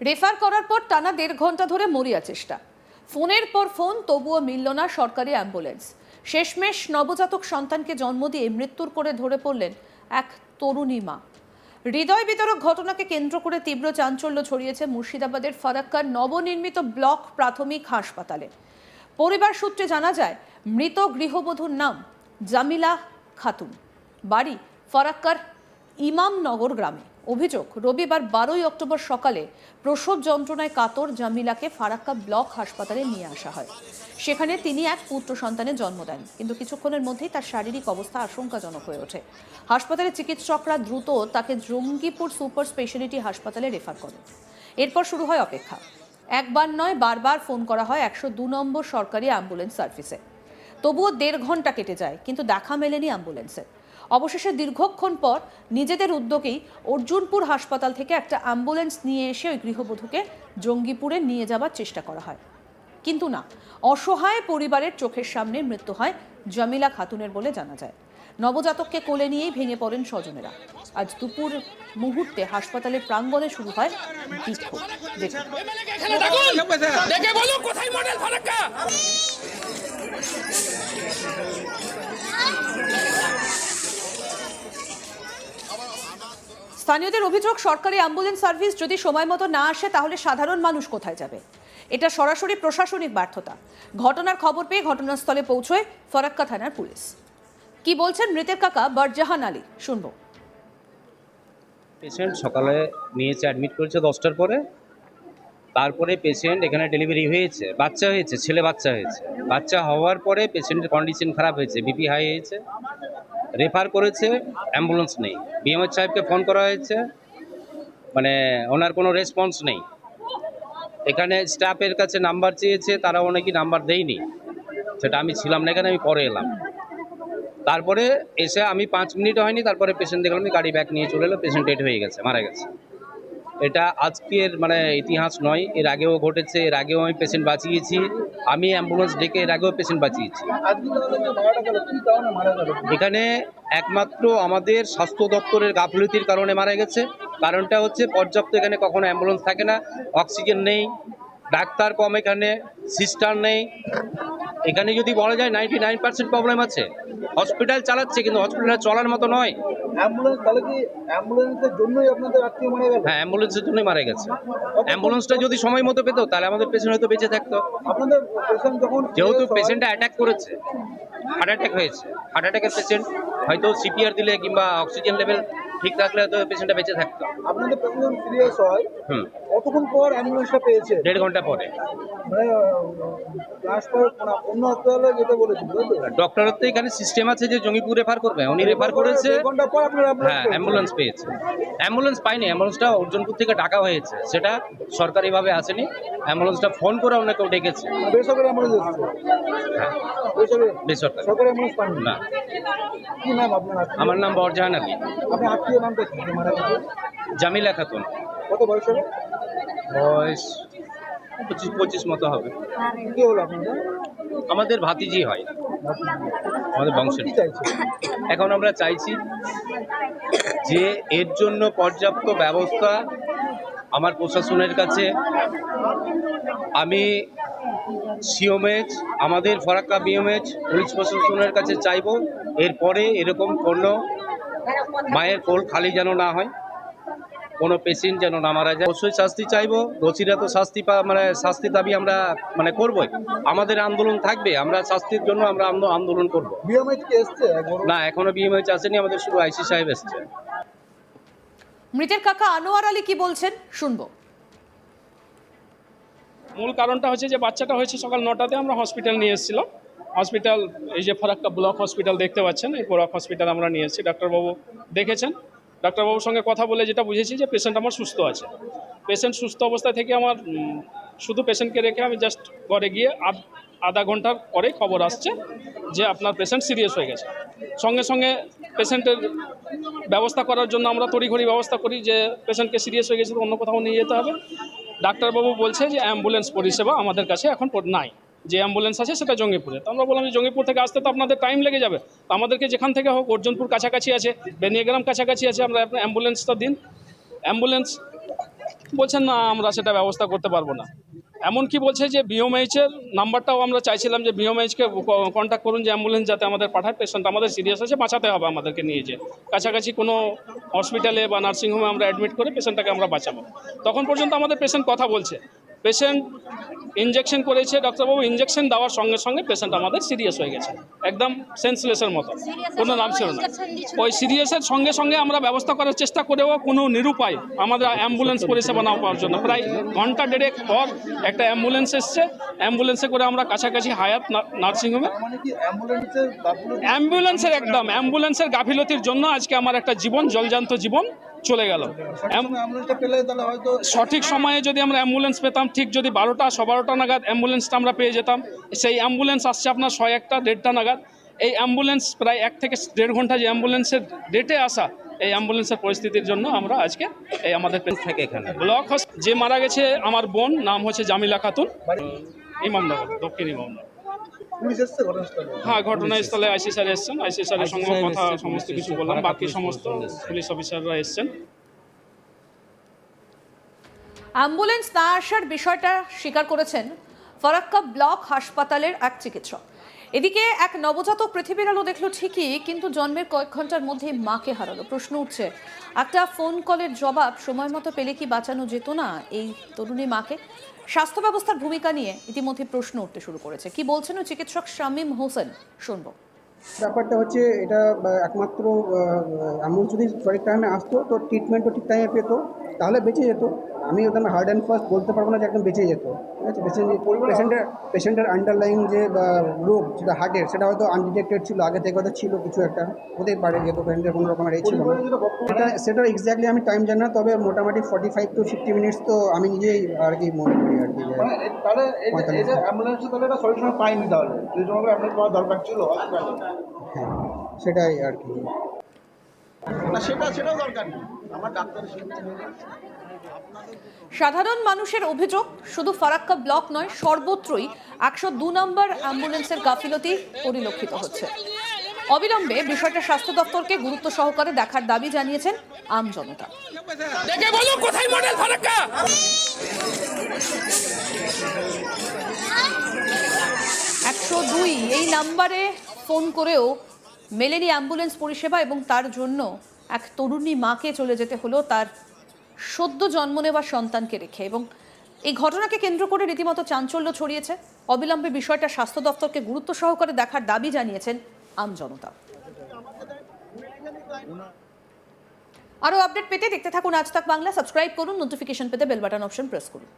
Refer করার পর টানা দেড় ঘণ্টা ধরে মরিয়া চেষ্টা। ফোনের পর ফোন, তবুও মিলল না সরকারি অ্যাম্বুলেন্স। শেষমেশ নবজাতক সন্তানকে জন্ম দিয়ে মৃত্যুর করে ধরে পড়লেন এক তরুণী মা। হৃদয় বিতরক ঘটনাকে কেন্দ্র করে তীব্র চাঞ্চল্য ছড়িয়েছে মুর্শিদাবাদের ফারাক্কার নবনির্মিত ব্লক প্রাথমিক হাসপাতালে। পরিবার সূত্রে জানা যায়, মৃত গৃহবধূর নাম জামিলা খাতুন। বাড়ি ফারাক্কার ইমামনগর গ্রামে। অভিযোগ, রবিবার বারোই অক্টোবর সকালে প্রসব যন্ত্রণায় কাতর জামিলাকে ফারাক্কা ব্লক হাসপাতালে নিয়ে আসা হয়। সেখানে তিনি এক পুত্র সন্তানের জন্ম দেন, কিন্তু কিছুক্ষণের মধ্যেই তার শারীরিক অবস্থা আশঙ্কাজনক হয়ে ওঠে। হাসপাতালে চিকিৎসকরা দ্রুত তাকে জঙ্গিপুর সুপার স্পেশালিটি হাসপাতালে রেফার করেন। এরপর শুরু হয় অপেক্ষা। একবার নয়, বারবার ফোন করা হয় একশো দু নম্বর সরকারি অ্যাম্বুলেন্স সার্ভিসে। তবুও দেড় ঘণ্টা কেটে যায়, কিন্তু দেখা মেলেনি অ্যাম্বুলেন্সের অবশেষে দীর্ঘক্ষণ পর নিজেদের উদ্যোগেই অর্জুনপুর হাসপাতাল থেকে একটা অ্যাম্বুলেন্স নিয়ে এসে ওই গৃহবধূকে জঙ্গিপুরে নিয়ে যাবার চেষ্টা করা হয়। কিন্তু না, অসহায় পরিবারের চোখের সামনে মৃত্যু হয় জামিলা খাতুনের বলে জানা যায়। নবজাতককে কোলে নিয়েই ভেঙে পড়েন স্বজনেরা। আজ দুপুর মুহূর্তে হাসপাতালের প্রাঙ্গণে শুরু হয় মডেল ফারাক্কা স্থানীয়দের অভিযোগ, সরকারি অ্যাম্বুলেন্স সার্ভিস যদি সময় মতো না আসে, তাহলে সাধারণ মানুষ কোথায় যাবে? এটা সরাসরি প্রশাসনিক ব্যর্থতা ঘটনার খবর পেয়ে ঘটনাস্থলে পৌঁছয় ফরাক্কা থানার পুলিশ। কি বলছেন মৃতের কাকা বরজাহান আলী? শুনব। পেশেন্ট সকালে নিয়েছে অ্যাডমিট করেছে দশটার পরে। তারপরে পেশেন্ট এখানে ডেলিভারি হয়েছে, বাচ্চা হয়েছে, ছেলে বাচ্চা হয়েছে। বাচ্চা হওয়ার পরে পেশেন্টের কন্ডিশন খারাপ হয়েছে বিপি হাই হয়েছে। রেফার করেছে অ্যাম্বুলেন্স নেই। বিএমএচ সাহেবকে ফোন করা হয়েছে মানে ওনার কোনো রেসপন্স নেই। এখানে স্টাফের কাছে নাম্বার চেয়েছে তারা অনেকই নাম্বার দেয়নি। সেটা আমি ছিলাম না এখানে, আমি পরে এলাম। তারপরে এসে আমি পাঁচ মিনিট হয়নি, তারপরে পেশেন্ট দেখলাম গাড়ি ব্যাক নিয়ে চলে এলো পেশেন্ট ডেড হয়ে গেছে, মারা গেছে। এটা আজকের মানে ইতিহাস নয়, এর আগেও ঘটেছে, এর আগেও আমি পেশেন্ট বাঁচিয়েছি, আমি অ্যাম্বুলেন্স ডেকে এর আগেও পেশেন্ট বাঁচিয়েছি। এখানে একমাত্র আমাদের স্বাস্থ্য দপ্তরের গাফলতির কারণে মারা গেছে, কারণটা হচ্ছে পর্যাপ্ত এখানে কখনো অ্যাম্বুলেন্স থাকে না অক্সিজেন নেই, ডাক্তার কম এখানে সিস্টার নেই। এখানে যদি বলা যায় নাইনটি নাইন পার্সেন্ট প্রবলেম আছে। হসপিটাল চালাচ্ছে, কিন্তু হসপিটাল চলার মতো নয়। অ্যাম্বুলেন্স তাহলে কি অ্যাম্বুলেন্সের জন্যই আপনাদের আত্মীয় মারা গেল হ্যাঁ অ্যাম্বুলেন্সের জন্যই মারা গেছে। অ্যাম্বুলেন্সটা যদি সময় মতো পেতো তাহলে আমাদের পেশেন্ট হয়তো বেঁচে থাকতো। আপনাদের পেশেন্ট যখন যেহেতু পেশেন্টটা অ্যাটাক করেছে হার্ট অ্যাটাক হয়েছে। হার্ট অ্যাটাকের পেশেন্ট হয়তো সিপিআর দিলে কিংবা অক্সিজেন লেভেল ঠিক থাকলে হয়তো পেশেন্টটা বেঁচে থাকতো। আপনাদের পেশেন্ট সিরিয়াস হয় হুম। কতক্ষণ পর অ্যাম্বুলেন্সটা পেয়েছে দেড় ঘণ্টা পরে। মানে ট্রান্সফার মানে অন্য হাসপাতালে যেতে বলেছিল তাই তো? এখানে সিস্টেম আছে যে জঙ্গিপুর রেফার করবে। উনি রেফার করেছে। ঘণ্টা পর আপনারা হ্যাঁ অ্যাম্বুলেন্স পেয়েছে। অ্যাম্বুলেন্স পাইনি অ্যাম্বুলেন্সটা অর্জুনপুর থেকে ডাকা হয়েছে। সেটা সরকারিভাবে আসেনি। অ্যাম্বুলেন্সটা ফোন করে অন্য ডেকেছে। বেসরকারি অ্যাম্বুলেন্স হ্যাঁ। বেসরকারি? সরকারি অ্যাম্বুলেন্স না। কি নাম আপনার? আমার নাম বরজাহান আলী। আত্মীয় নামটা কি? যে মারা গেছে জামিলা খাতুন। কত বয়স হবে? বয়স পঁচিশ পঁচিশ মতো হবে। কি হলো আপনাদের? আমাদের ভাতিজি হয়। আমাদের বংশের। কি চাইছে? এখন আমরা চাইছি যে এর জন্য পর্যাপ্ত ব্যবস্থা আমার প্রশাসনের কাছে। আমি সিওমেজ আমাদের ফরাক্কা বিএমএচ পুলিশ প্রশাসনের কাছে চাইব। এরপরে এরকম কোনো মায়ের কোল খালি যেন না হয় কোনো পেশেন্ট যেন না মারা যায়। অবশ্যই শাস্তি চাইব দোষীরা তো শাস্তি পা মানে শাস্তি দাবি আমরা মানে করবই। আমাদের আন্দোলন থাকবে আমরা শাস্তির জন্য আমরা আন্দো- আন্দোলন করব। না এখনও বিএমএইচ আসেনি আমাদের শুধু আইসি সাহেব এসছে। মৃতের কাকা আনোয়ার আলী কি বলছেন? শুনব। মূল কারণটা হচ্ছে যে বাচ্চাটা হয়েছে সকাল নটাতে আমরা হসপিটাল নিয়ে এসেছিলাম। হসপিটাল এই যে ফারাক্কা ব্লক হসপিটাল দেখতে পাচ্ছেন, এই ব্লক হসপিটাল আমরা নিয়ে এসেছি। ডাক্তারবাবু দেখেছেন? ডাক্তারবাবুর সঙ্গে কথা বলে যেটা বুঝেছি যে পেশেন্ট আমার সুস্থ আছে। পেশেন্ট সুস্থ অবস্থা থেকে আমার শুধু পেশেন্টকে রেখে আমি জাস্ট ঘরে গিয়ে আধ- আধা ঘণ্টার পরে খবর আসছে যে আপনার পেশেন্ট সিরিয়াস হয়ে গেছে। সঙ্গে সঙ্গে পেশেন্টের ব্যবস্থা করার জন্য আমরা তড়িঘড়ি ব্যবস্থা করি যে পেশেন্টকে সিরিয়াস হয়ে গেছে তো অন্য কোথাও নিয়ে যেতে হবে। ডাক্তারবাবু বলছে যে অ্যাম্বুলেন্স পরিষেবা আমাদের কাছে এখন নাই। যে অ্যাম্বুলেন্স আছে সেটা জঙ্গিপুরে। তো আমরা বললাম যে জঙ্গিপুর থেকে আসতে তো আপনাদের টাইম লেগে যাবে। তো আমাদেরকে যেখান থেকে হোক, অর্জুনপুর কাছাকাছি আছে, বেনিয়াগ্রাম কাছাকাছি আছে, আমরা আপনার অ্যাম্বুলেন্সটা দিন। অ্যাম্বুলেন্স বলছেন না, আমরা সেটা ব্যবস্থা করতে পারব না। এমন কি বলছে যে বিওমএইচের নাম্বারটাও আমরা চাইছিলাম যে বিওমএইচকে কন্ট্যাক্ট করুন যে অ্যাম্বুলেন্স যাতে আমাদের পাঠায়। পেশেন্ট আমাদের সিরিয়াস আছে, বাঁচাতে হবে আমাদেরকে নিয়ে যে কাছাকাছি কোনো হসপিটালে বা নার্সিংহোমে আমরা অ্যাডমিট করে পেশেন্টটাকে আমরা বাঁচাবো। তখন পর্যন্ত আমাদের পেশেন্ট কথা বলছে। পেশেন্ট ইঞ্জেকশন করেছে ডাক্তারবাবু ইঞ্জেকশন দেওয়ার সঙ্গে সঙ্গে পেশেন্ট আমাদের সিরিয়াস হয়ে গেছে। একদম সেন্সলেসের মতো। কোনো নাম ছিল না। ওই সিরিয়াসের সঙ্গে সঙ্গে আমরা ব্যবস্থা করার চেষ্টা করেও কোনো নিরুপায় আমাদের অ্যাম্বুলেন্স পরিষেবা না পাওয়ার জন্য। প্রায় ঘণ্টা দেড়েক পর একটা অ্যাম্বুলেন্স এসছে। অ্যাম্বুলেন্সে করে আমরা কাছাকাছি হায়াত না- নার্সিংহোমে। মানে অ্যাম্বুলেন্সের একদম অ্যাম্বুলেন্সের গাফিলতির জন্য আজকে আমার একটা জীবন জলজান্ত জীবন। চলে গেল। সঠিক সময়ে যদি আমরা অ্যাম্বুলেন্স পেতাম ঠিক যদি বারোটা স বারোটা নাগাদ অ্যাম্বুলেন্সটা আমরা পেয়ে যেতাম সেই অ্যাম্বুলেন্স আসছে আপনার ছয় একটা দেড়টা নাগাদ। এই অ্যাম্বুলেন্স প্রায় এক থেকে দেড় ঘণ্টা যে অ্যাম্বুলেন্সের ডেটে আসা এই অ্যাম্বুলেন্সের পরিস্থিতির জন্য আমরা আজকে এই আমাদের থাকে এখানে। ব্লক যে মারা গেছে আমার বোন নাম হচ্ছে জামিলা খাতুন ইমামনগর দক্ষিণ ইমামনগর। হ্যাঁ ঘটনাস্থলে আইসি স্যার এসছেন। আইসি স্যারের সঙ্গে কথা সমস্ত কিছু বললাম বাকি সমস্ত পুলিশ অফিসাররা এসছেন। অ্যাম্বুলেন্স না আসার বিষয়টা স্বীকার করেছেন ফরাক্কা ব্লক হাসপাতালের এক চিকিৎসক। এদিকে এক নবজাতক পৃথিবীর আলো দেখল ঠিকই কিন্তু জন্মের কয়েক ঘণ্টার মধ্যে মাকে হারালো। প্রশ্ন উঠছে একটা ফোন কলের জবাব সময় মতো পেলে কি বাঁচানো যেত না এই তরুণী মাকে? স্বাস্থ্য ব্যবস্থার ভূমিকা নিয়ে ইতিমধ্যে প্রশ্ন উঠতে শুরু করেছে। কি বলছেন চিকিৎসক শামীম হোসেন? শুনব। ব্যাপারটা হচ্ছে এটা একমাত্র অ্যাম্বুলেন্স যদি সঠিক টাইমে আসতো, তো ট্রিটমেন্টও ঠিক টাইমে পেতো, তাহলে বেঁচে যেত। আমি ওখানে হার্ড অ্যান্ড ফার্স্ট বলতে পারব না যে একদম বেঁচে যেত। ঠিক আছে? পেশেন্ট পেশেন্টের পেশেন্টের আন্ডারলাইন যে রোগ যেটা হার্টের সেটা হয়তো আনডিটেক্টেড ছিল আগে থেকে হয়তো ছিল কিছু একটা। হতেই পারে যেহেতু পেশেন্টের কোনো রকমের এই ছিল সেটা সেটা এক্স্যাক্টলি আমি টাইম জানি না তবে মোটামুটি forty five to fifty minutes তো আমি নিজেই আর কি মনে করি আর কি মানে তাহলে। অ্যাম্বুলেন্স তাহলে এটা সঠিক পাইনি তাহলে। অ্যাম্বুলেন্স পাওয়ার দরকার ছিল হ্যাঁ সেটাই আর কি। না সেটা সেটাও দরকার নেই। আমার ডাক্তার সাধারণ মানুষের অভিযোগ শুধু ফারাক্কা ব্লক নয় সর্বত্রই একশো দু নম্বর অ্যাম্বুলেন্সের গাফিলতি পরিলক্ষিত হচ্ছে। অবিলম্বে বিষয়টা স্বাস্থ্য দপ্তরকে গুরুত্ব সহকারে দেখার দাবি জানিয়েছেন আম জনতা। কোথায় মডেল ফারাক্কা? একশো দুই এই নাম্বারে ফোন করেও মেলেনি অ্যাম্বুলেন্স পরিষেবা এবং তার জন্য এক তরুণী মাকে চলে যেতে হলো তার সদ্য জন্ম নেওয়া সন্তানকে রেখে এবং এই ঘটনাকে কেন্দ্র করে রীতিমতো চাঞ্চল্য ছড়িয়েছে। অবিলম্বে বিষয়টা স্বাস্থ্য দপ্তরকে গুরুত্ব সহকারে দেখার দাবি জানিয়েছেন আমজনতা আরও আপডেট পেতে দেখতে থাকুন আজ তাক বাংলা। সাবস্ক্রাইব করুন, নোটিফিকেশন পেতে বেল বাটন অপশন প্রেস করুন।